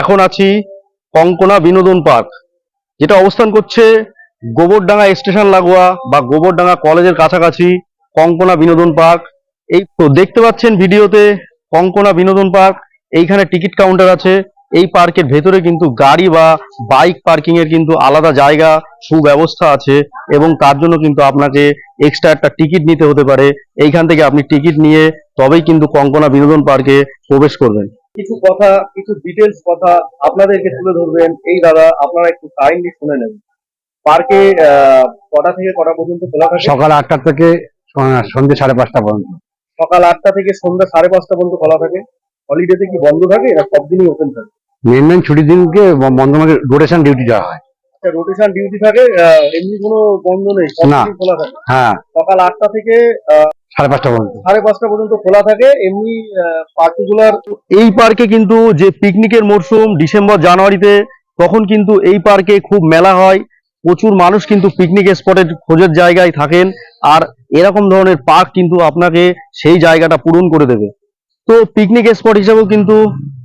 এখন আছি কঙ্কনা বিনোদন পার্ক, যেটা অবস্থান করছে গোবরডাঙ্গা স্টেশন লাগোয়া বা গোবরডাঙ্গা কলেজের কাছাকাছি কঙ্কনা বিনোদন পার্ক। এই তো দেখতে পাচ্ছেন ভিডিওতে কঙ্কনা বিনোদন পার্ক, এইখানে টিকিট কাউন্টার আছে। এই পার্কের ভেতরে কিন্তু গাড়ি বা বাইক পার্কিং এর কিন্তু আলাদা জায়গা, সুব্যবস্থা আছে এবং তার জন্য কিন্তু আপনাকে এক্সট্রা একটা টিকিট নিতে হতে পারে। এইখান থেকে আপনি টিকিট নিয়ে তবেই কিন্তু কঙ্কনা বিনোদন পার্কে প্রবেশ করবেন। কিছু কথা কিছু ডিটেলস কথা আপনাদেরকে তুলে ধরবেন। এই দাদা আপনারা একটু কাইন্ডলি শুনে নেন। পার্কে কটা থেকে কটা পর্যন্ত খোলা থাকে? সকাল আটটা থেকে সন্ধ্যে সাড়ে পাঁচটা পর্যন্ত। সকাল আটটা থেকে সন্ধ্যা সাড়ে পাঁচটা পর্যন্ত খোলা থাকে। হলিডেতে কি বন্ধ থাকে? না সব দিনই ওপেন থাকে? মেন মেন ছুটির দিনকে বন্ধ মানে রোটেশন ডিউটি দেওয়া হয়। রোটেশন ডিউটি থাকে এমনি কোনো বন্ধ নেই? না। খোলা থাকে? হ্যাঁ। সকাল আটটা থেকে সাড়ে পাঁচটা পর্যন্ত। সাড়ে পাঁচটা পর্যন্ত খোলা থাকে এমনি পার্টিকুলার এই পার্কে কিন্তু যে পিকনিকের মরশুম ডিসেম্বর জানুয়ারিতে তখন কিন্তু এই পার্কে খুব মেলা হয়। প্রচুর মানুষ কিন্তু পিকনিক স্পটের খোঁজের জায়গায় থাকেন। আর এরকম ধরনের পার্ক কিন্তু আপনাকে সেই জায়গাটা পূরণ করে দেবে। তো পিকনিক স্পট হিসেবেও কিন্তু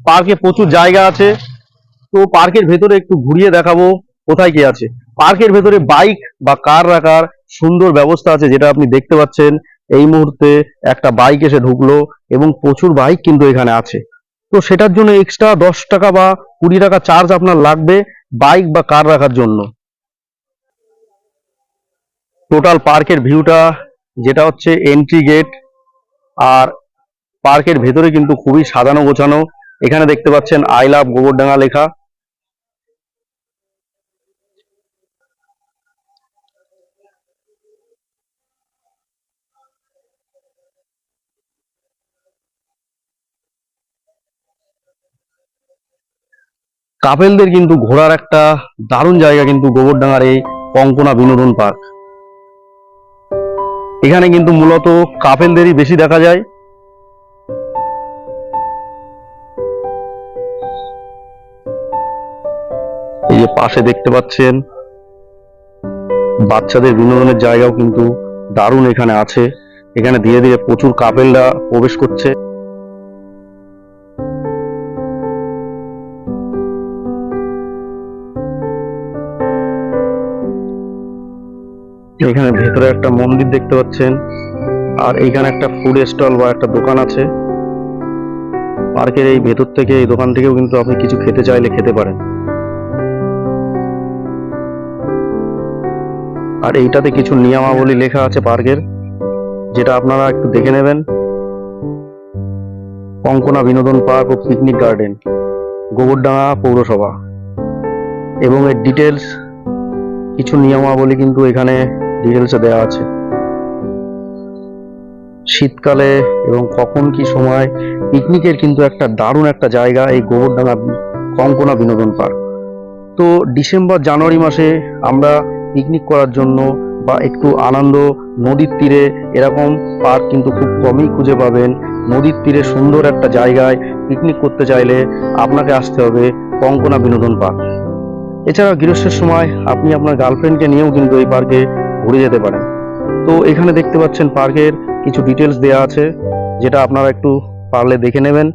পার্কে প্রচুর জায়গা আছে। তো পার্কের ভেতরে একটু ঘুরিয়ে দেখাবো কোথায় কি আছে। পার্কের ভেতরে বাইক বা কার রাখার সুন্দর ব্যবস্থা আছে যেটা আপনি দেখতে পাচ্ছেন। এই মুহূর্তে একটা বাইক এসে ঢুকলো এবং প্রচুর বাইক কিন্তু এখানে আছে। তো সেটার জন্য এক্সট্রা দশ টাকা বা কুড়ি টাকা চার্জ আপনার লাগবে বাইক বা কার রাখার জন্য। টোটাল পার্কের ভিউটা যেটা হচ্ছে এন্ট্রি গেট আর পার্কের ভেতরে কিন্তু খুবই সাজানো গোছানো। এখানে দেখতে পাচ্ছেন আই লাভ গোবরডাঙ্গা লেখা। কাপেলদের কিন্তু ঘোরার একটা দারুণ জায়গা কিন্তু গোবরডাঙ্গার এই কঙ্কনা বিনোদন পার্ক। এখানে কিন্তু মূলত কাপেলদেরই বেশি দেখা যায়। এই যে পাশে দেখতে পাচ্ছেন, বাচ্চাদের বিনোদনের জায়গাও কিন্তু দারুণ এখানে আছে। এখানে ধীরে ধীরে প্রচুর কাপেলরা প্রবেশ করছে। এখানে ভেতরে একটা মন্দির দেখতে পাচ্ছেন। আর এইখানে একটা ফুড স্টল বা একটা দোকান আছে। পার্কের এই ভেতর থেকে এই দোকান থেকেও কিন্তু আপনি কিছু খেতে চাইলে খেতে পারেন। আর এইটাতে কিছু নিয়মাবলী লেখা আছে পার্কের, যেটা আপনারা একটু দেখে নেবেন। কঙ্কনা বিনোদন পার্ক ও পিকনিক গার্ডেন গোবরডাঙ্গা পৌরসভা। এবং এর ডিটেলস কিছু নিয়মাবলী কিন্তু এখানে ডিটেলসে দেওয়া আছে। শীতকালে এবং কখন কি সময় পিকনিকের কিন্তু একটা দারুণ একটা জায়গা এই গোবরডাঙ্গা কঙ্কনা বিনোদন পার্ক। তো ডিসেম্বর, জানুয়ারি মাসে আমরা পিকনিক করার জন্য বা একটু আনন্দ, নদীর তীরে এরকম পার্ক কিন্তু খুব কমই খুঁজে পাবেন। নদীর তীরে সুন্দর একটা জায়গায় পিকনিক করতে চাইলে আপনাকে আসতে হবে কঙ্কনা বিনোদন পার্ক। এছাড়া গ্রীষ্মের সময় আপনি আপনার গার্লফ্রেন্ডকে নিয়েও কিন্তু এই পার্কে ঘুরে যেতে পারেন। তো এখানে দেখতে পাচ্ছেন পার্কের কিছু ডিটেলস দেওয়া আছে, যেটা আপনারা একটু পারলে দেখে নেবেন।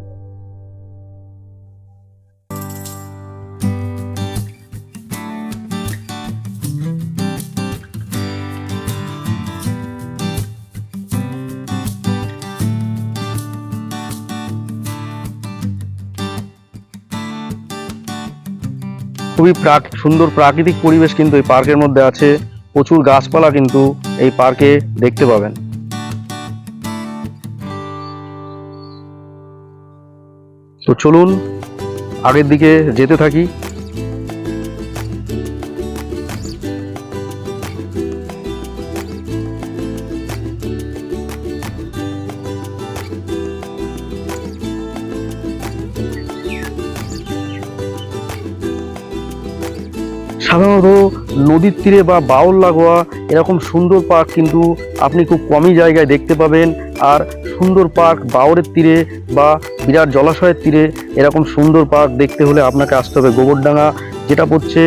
খুবই প্রাক সুন্দর প্রাকৃতিক পরিবেশ কিন্তু এই পার্কের মধ্যে আছে। প্রচুর গাছপালা কিন্তু এই পার্কে দেখতে পাবেন। তো চলুন আগের দিকে যেতে থাকি। সাধারণত নদীর তীরে বা বাউল লাগোয়া এরকম সুন্দর পার্ক কিন্তু আপনি খুব কমই জায়গায় দেখতে পাবেন। আর সুন্দর পার্ক বাউরের তীরে বা বিরাট জলাশয়ের তীরে এরকম সুন্দর পার্ক দেখতে হলে আপনাকে আসতে হবে গোবরডাঙ্গা, যেটা পড়ছে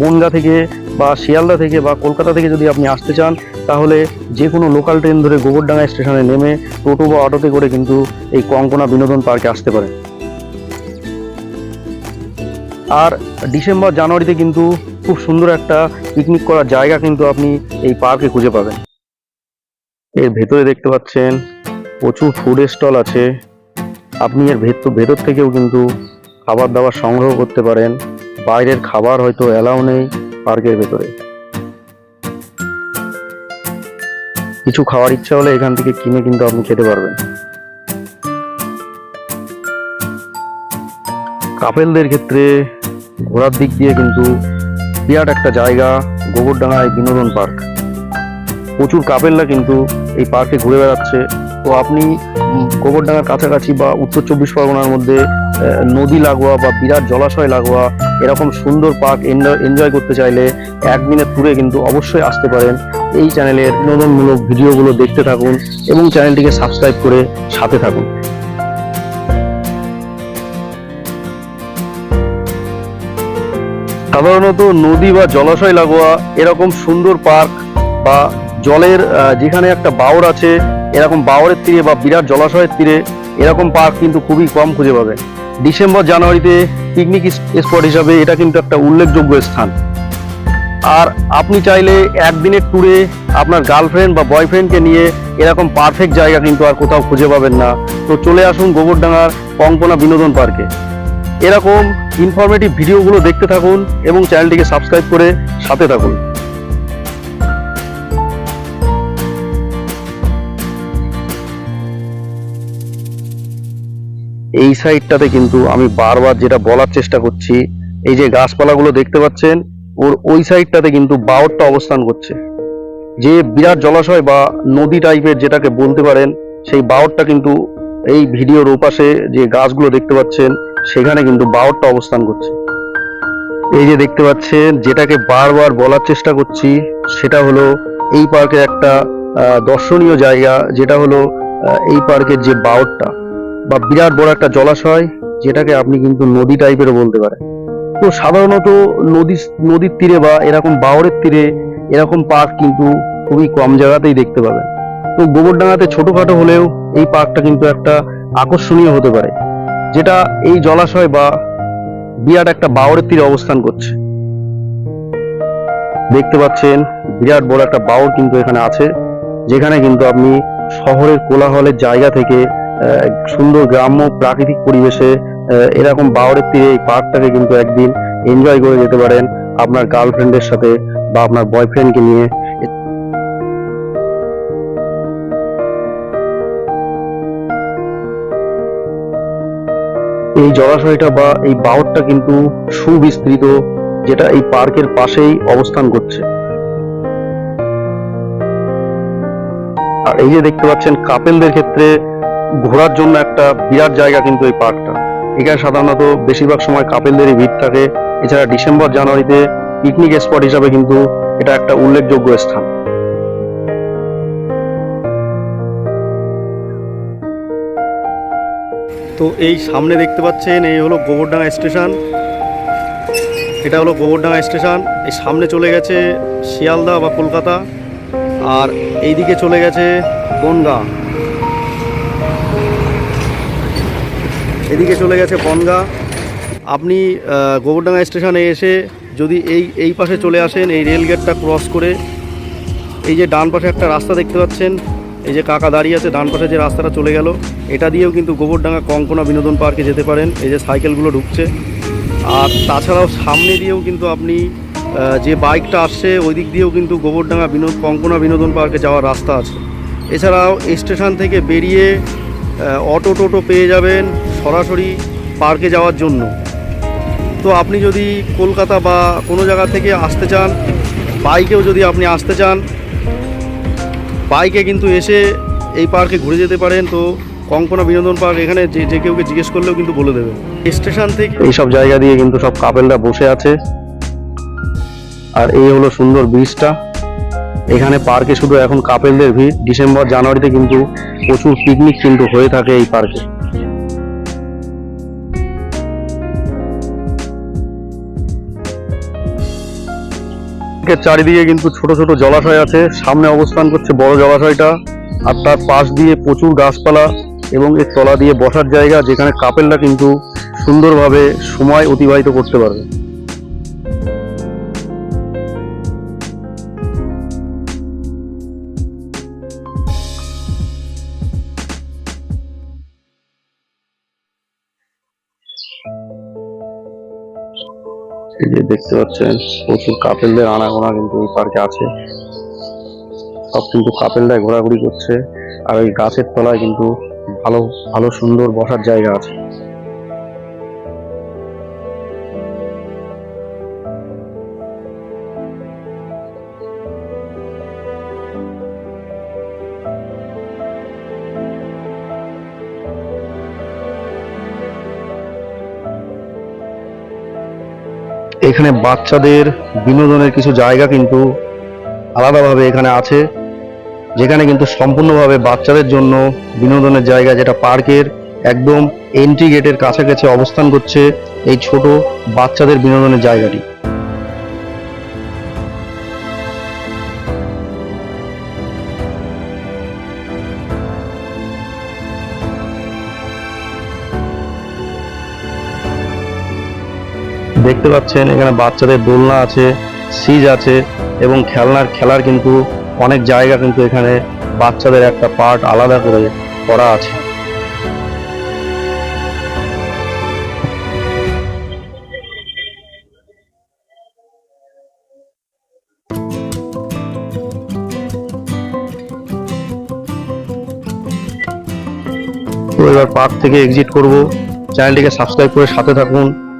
বনগা থেকে বা শিয়ালদা থেকে বা কলকাতা থেকে যদি আপনি আসতে চান, তাহলে যে কোনো লোকাল ট্রেন ধরে গোবরডাঙ্গা স্টেশনে নেমে টোটো বা অটোতে করে কিন্তু এই কঙ্কনা বিনোদন পার্কে আসতে পারেন। আর ডিসেম্বর, জানুয়ারিতে কিন্তু খুব সুন্দর একটা পিকনিক করার জায়গা কিন্তু আপনি এই পার্কে খুঁজে পাবেন। এর ভেতরে দেখতে পাচ্ছেন প্রচুর ফুড স্টল আছে। আপনি এর ভেতর ভেতর থেকেও কিন্তু খাবার দাবার সংগ্রহ করতে পারেন। বাইরের খাবার হয়তো অ্যালাউ নেই পার্কের ভেতরে। কিছু খাওয়ার ইচ্ছা হলে এখান থেকে কিনে কিন্তু আপনি খেতে পারবেন। কাপেলদের ক্ষেত্রে ঘোরার দিক দিয়ে কিন্তু বিরাট একটা জায়গা, গোবরডাঙ্গায় বিনোদন পার্ক। প্রচুর কাপেলরা কিন্তু এই পার্কে ঘুরে বেড়াচ্ছে। তো আপনি গোবরডাঙ্গার কাছাকাছি বা উত্তর চব্বিশ পরগনার মধ্যে নদী লাগোয়া বা বিরাট জলাশয় লাগোয়া, এরকম সুন্দর পার্ক এনজয় করতে চাইলে একদিনের ট্যুরে কিন্তু অবশ্যই আসতে পারেন। এই চ্যানেলের বিনোদনমূলক ভিডিওগুলো দেখতে থাকুন এবং চ্যানেলটিকে সাবস্ক্রাইব করে সাথে থাকুন। সাধারণত নদী বা জলাশয় লাগোয়া, এরকম সুন্দর পার্ক বা জলের যেখানে একটা বাওর আছে, এরকম বাওরের তীরে বা বিরাট জলাশয়ের তীরে, এরকম পার্ক কিন্তু খুবই কম খুঁজে পাবেন ডিসেম্বর জানুয়ারিতে পিকনিক স্পট হিসাবে এটা কিন্তু একটা উল্লেখযোগ্য স্থান। আর আপনি চাইলে একদিনের ট্যুরে আপনার গার্লফ্রেন্ড বা বয়ফ্রেন্ডকে নিয়ে এরকম পারফেক্ট জায়গা কিন্তু আর কোথাও খুঁজে পাবেন না। তো চলে আসুন গোবরডাঙ্গার কঙ্কনা বিনোদন পার্কে। এরকম ইনফরমেটিভ ভিডিওগুলো দেখতে থাকুন এবং চ্যানেলটিকে সাবস্ক্রাইব করে সাথে থাকুন। এই সাইডটাতে কিন্তু আমি বারবার যেটা বলার চেষ্টা করছি, এই যে গাছপালাগুলো দেখতে পাচ্ছেন, ওর ওই সাইডটাতে কিন্তু বাওরটা অবস্থান করছে। যে বিরাট জলাশয় বা নদী টাইপের যেটাকে বলতে পারেন, সেই বাওরটা কিন্তু এই ভিডিওর ওপাশে যে গাছগুলো দেখতে পাচ্ছেন সেখানে কিন্তু বাওরটা অবস্থান করছে। এই যে দেখতে পাচ্ছেন, যেটাকে বারবার বলার চেষ্টা করছি, সেটা হলো এই পার্কের একটা দর্শনীয় জায়গা, যেটা হলো এই পার্কের যে বাওরটা বা বিরাট বড় একটা জলাশয়, যেটাকে আপনি কিন্তু নদী টাইপেরও বলতে পারেন। তো সাধারণত নদী, নদীর তীরে বা এরকম বাওরের তীরে এরকম পার্ক কিন্তু খুবই কম জায়গাতেই দেখতে পাবেন। তো গোবরডাঙ্গাতে ছোটখাটো হলেও এই পার্কটা কিন্তু একটা আকর্ষণীয় হতে পারে। যেটা এই জলাশয় বা বিরাট একটা বাওরের তীরে অবস্থান করছে। দেখতে পাচ্ছেন, বিরাট বড় একটা বাওর কিন্তু এখানে আছে, যেখানে কিন্তু আপনি শহরের কোলাহলের জায়গা থেকে সুন্দর গ্রাম্য প্রাকৃতিক পরিবেশে এরকম বাওরের তীরে এই পার্কটাকে কিন্তু একদিন এনজয় করে যেতে পারেন আপনার গার্লফ্রেন্ডের সাথে বা আপনার বয়ফ্রেন্ডকে নিয়ে। এই জলাশয়টা বা এই বাওরটা কিন্তু সুবিস্তৃত, যেটা এই পার্কের পাশেই অবস্থান করছে। আর এই যে দেখতে পাচ্ছেন, কাপেলদের ক্ষেত্রে ঘোরার জন্য একটা বিরাট জায়গা কিন্তু এই পার্কটা। এখানে সাধারণত বেশিরভাগ সময় কাপেলদেরই ভিড় থাকে। এছাড়া ডিসেম্বর জানুয়ারিতে পিকনিক স্পট হিসাবে কিন্তু এটা একটা উল্লেখযোগ্য স্থান। তো এই সামনে দেখতে পাচ্ছেন, এই হলো গোবরডাঙ্গা স্টেশন। এটা হলো গোবরডাঙ্গা স্টেশন। এই সামনে চলে গেছে শিয়ালদা বা কলকাতা, আর এইদিকে চলে গেছে বনগা। এদিকে চলে গেছে বনগা। আপনি গোবরডাঙ্গা স্টেশনে এসে যদি এই এই পাশে চলে আসেন, এই রেল গেটটা ক্রস করে, এই যে ডান পাশে একটা রাস্তা দেখতে পাচ্ছেন এই যে কাকা দাঁড়িয়ে আছে, ডান পাশে যে রাস্তাটা চলে গেল, এটা দিয়েও কিন্তু গোবরডাঙ্গা কঙ্কনা বিনোদন পার্কে যেতে পারেন। এই যে সাইকেলগুলো ঢুকছে। আর তাছাড়াও সামনে দিয়েও কিন্তু আপনি যে বাইকটা আসছে, ওই দিক দিয়েও কিন্তু গোবরডাঙ্গা বিনোদ কঙ্কনা বিনোদন পার্কে যাওয়ার রাস্তা আছে। এছাড়াও স্টেশন থেকে বেরিয়ে অটো টোটো পেয়ে যাবেন সরাসরি পার্কে যাওয়ার জন্য। তো আপনি যদি কলকাতা বা কোনো জায়গা থেকে আসতে চান, বাইকেও যদি আপনি আসতে চান বাইকে কিন্তু এসে এই পার্কে ঘুরে যেতে পারেন, তো কঙ্কনা বিনোদন পার্ক এখানে যে যে কেউকে জিজ্ঞেস করলেও কিন্তু বলে দেবে। স্টেশন থেকে এইসব জায়গা দিয়ে কিন্তু সব কাপেলরা বসে আছে। আর এই হলো সুন্দর ব্রিজটা। এখানে পার্কে শুধু এখন কাপেলদের ভিড়। ডিসেম্বর, জানুয়ারিতে কিন্তু প্রচুর পিকনিক কিন্তু হয়ে থাকে এই পার্কে। চারিদিকে কিন্তু ছোট ছোট জলাশয় আছে। সামনে অবস্থান করছে বড় জলাশয়টা আর তার পাশ দিয়ে প্রচুর গাছপালা এবং এর তলা দিয়ে বসার জায়গা যেখানে কাপেলরা কিন্তু সুন্দরভাবে সময় অতিবাহিত করতে পারবে। দেখতে পাচ্ছেন, প্রচুর কাপেলদের আনাগোনা কিন্তু এই পার্কে আছে। সব কিন্তু কাপেলরা ঘোরাঘুরি করছে। আর ওই গাছের তলায় কিন্তু ভালো ভালো সুন্দর বসার জায়গা আছে। এখানে বাচ্চাদের বিনোদনের কিছু জায়গা কিন্তু আলাদাভাবে এখানে আছে, যেখানে কিন্তু সম্পূর্ণভাবে বাচ্চাদের জন্য বিনোদনের জায়গা, যেটা পার্কের একদম এন্ট্রি গেটের কাছাকাছি অবস্থান করছে এই ছোট বাচ্চাদের বিনোদনের জায়গাটি। দেখতে পাচ্ছেন, এখানে বাচ্চাদের দোলনা আছে, সিজ আছে এবং খেলনার, খেলার কিন্তু অনেক জায়গা কিন্তু এখানে বাচ্চাদের একটা পার্ট আলাদা করে করা আছে। এবার পার্ক থেকে এক্সিট করব। চ্যানেলটিকে সাবস্ক্রাইব করে সাথে থাকুন।